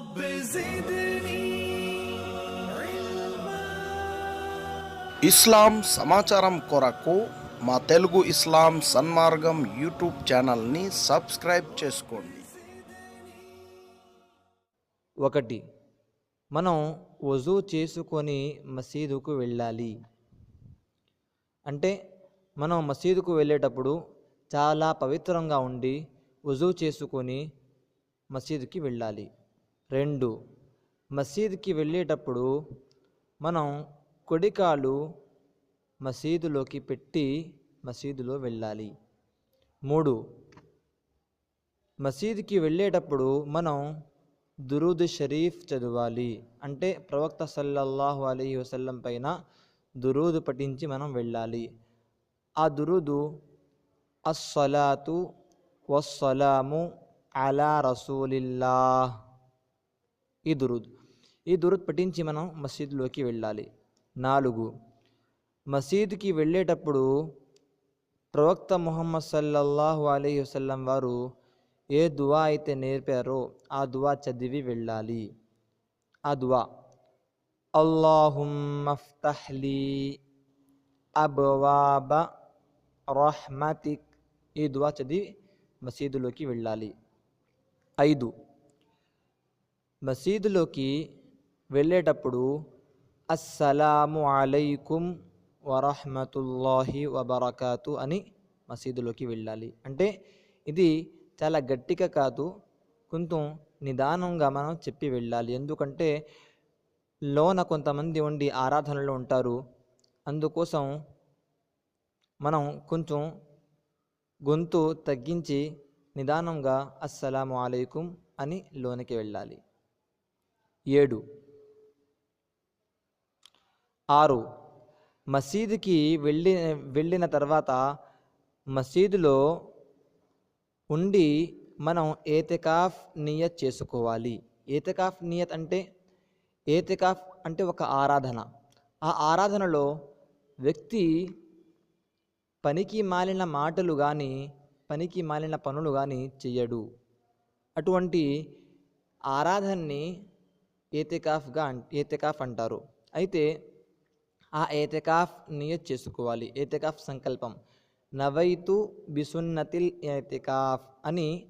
رب زدني ఇస్లాం సమాచారం కొరకు మా తెలుగు ఇస్లాం సన్మార్గం యూట్యూబ్ ఛానల్ని సబ్స్క్రైబ్ చేసుకోండి ఒకటి మనం వజూ చేసుకొని మసీదుకు వెళ్ళాలి అంటే మనం మసీదుకు వెళ్ళేటప్పుడు చాలా పవిత్రంగా ఉండి వజూ చేసుకొని మసీదుకి వెళ్ళాలి రెండు. మసీదుకి వెళ్ళేటప్పుడు మనం కొడికాలు మసీదులోకి పెట్టి మసీదులో వెళ్ళాలి. మూడు. మసీదుకి వెళ్ళేటప్పుడు మనం దురూద్ షరీఫ్ చదవాలి. అంటే ప్రవక్త సల్లల్లాహు అలీ వసల్లం పైన దురూద్ పఠించి మనం వెళ్ళాలి. ఆ దురూదు అస్సలాతు వస్సలాము అలా రసూలిల్లాహ్. ఈ దురుద్. ఈ దురుద్ పఠించి మనం మసీదులోకి వెళ్ళాలి. నాలుగు. మసీదుకి వెళ్ళేటప్పుడు ప్రవక్త ముహమ్మద్ సల్లల్లాహు అలీ వసల్లం వారు ఏ దువా అయితే నేర్పారో ఆ దువా చదివి వెళ్ళాలి. ఆ దువా. అల్లాహుమ్మఫ్తహ్లీ అబ్వాబ రహ్మతిక్ ఈ దువా చదివి మసీదులోకి వెళ్ళాలి. ఐదు. మసీదులోకి వెళ్ళేటప్పుడు అస్సలాము అలైకుం వరహమతుల్లాహి వబరకాతు అని మసీదులోకి వెళ్ళాలి. అంటే ఇది చాలా గట్టిగా కాదు కొంచెం నిదానంగా మనం చెప్పి వెళ్ళాలి. ఎందుకంటే లోన కొంతమంది ఉండి ఆరాధనలో ఉంటారు. అందుకోసం మనం కొంచెం గొంతు తగ్గించి నిదానంగా అస్సలాము అలైకుం అని లోనికి వెళ్ళాలి. ఏడు. ఆరు. మసీదుకి వెళ్ళి వెళ్ళిన తర్వాత మసీదులో ఉండి మనం ఏతికాఫ్ నియత్ చేసుకోవాలి. ఏతికాఫ్ నియత్ అంటే ఏతికాఫ్ అంటే ఒక ఆరాధన. ఆ ఆరాధనలో వ్యక్తి పనికి మాలిన మాటలు కానీ పనికి మాలిన పనులు కానీ చెయ్యడు. అటువంటి ఆరాధనని ఏతికాఫ్గా ఏతికాఫ్ అంటారు. అయితే ఆ ఏతికాఫ్ నియత్ చేసుకోవాలి. ఏతికాఫ్ సంకల్పం. నవైతు బిసున్నతిల్ ఏతికాఫ్ అని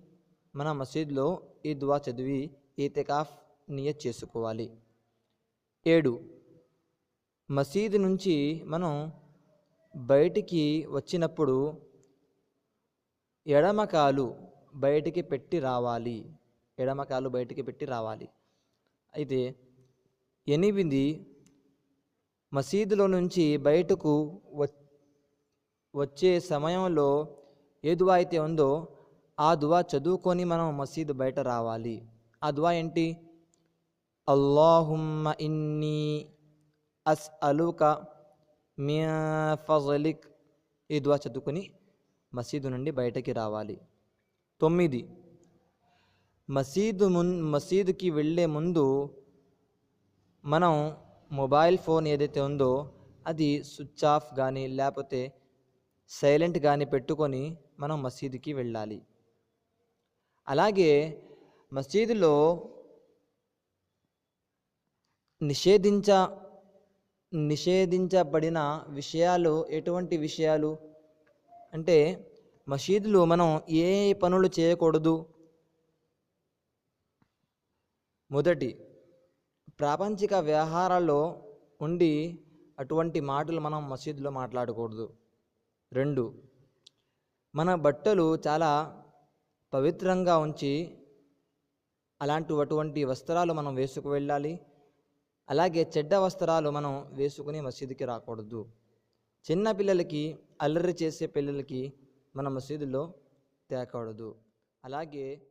మన మసీద్లో ఈ దువా చదివి ఏతికాఫ్ నియత్ చేసుకోవాలి. ఏడు. మసీదు నుంచి మనం బయటికి వచ్చినప్పుడు ఎడమకాలు బయటికి పెట్టి రావాలి. ఎడమకాలు బయటికి పెట్టి రావాలి. అయితే ఎనిమిది మసీదులో నుంచి బయటకు వచ్చే సమయంలో ఏ దువా అయితే ఉందో ఆ దువా చదువుకొని మనం మసీదు బయట రావాలి. ఆ దువా ఏంటి? అల్లాహుమ్మ ఇన్నీ అస్ అలుక మియా ఫజలిక్ ఈ దువా చదువుకొని మసీదు నుండి బయటకి రావాలి. తొమ్మిది మసీదు మున్ మసీదుకి వెళ్ళే ముందు మనం మొబైల్ ఫోన్ ఏదైతే ఉందో అది స్విచ్ ఆఫ్ కానీ లేకపోతే సైలెంట్ కానీ పెట్టుకొని మనం మసీదుకి వెళ్ళాలి. అలాగే మసీదులో నిషేధించ నిషేధించబడిన విషయాలు ఎటువంటి విషయాలు? అంటే మసీదులో మనం ఏ పనులు చేయకూడదు? మొదటి ప్రాపంచిక వ్యవహారాల్లో ఉండి అటువంటి మాటలు మనం మసీదులో మాట్లాడకూడదు. రెండు మన బట్టలు చాలా పవిత్రంగా ఉంచి అలాంటి అటువంటి వస్త్రాలు మనం వేసుకు వెళ్ళాలి. అలాగే చెడ్డ వస్త్రాలు మనం వేసుకుని మసీదుకి రాకూడదు. చిన్న పిల్లలకి అల్లరి చేసే పిల్లలకి మన మసీదులో తేకూడదు. అలాగే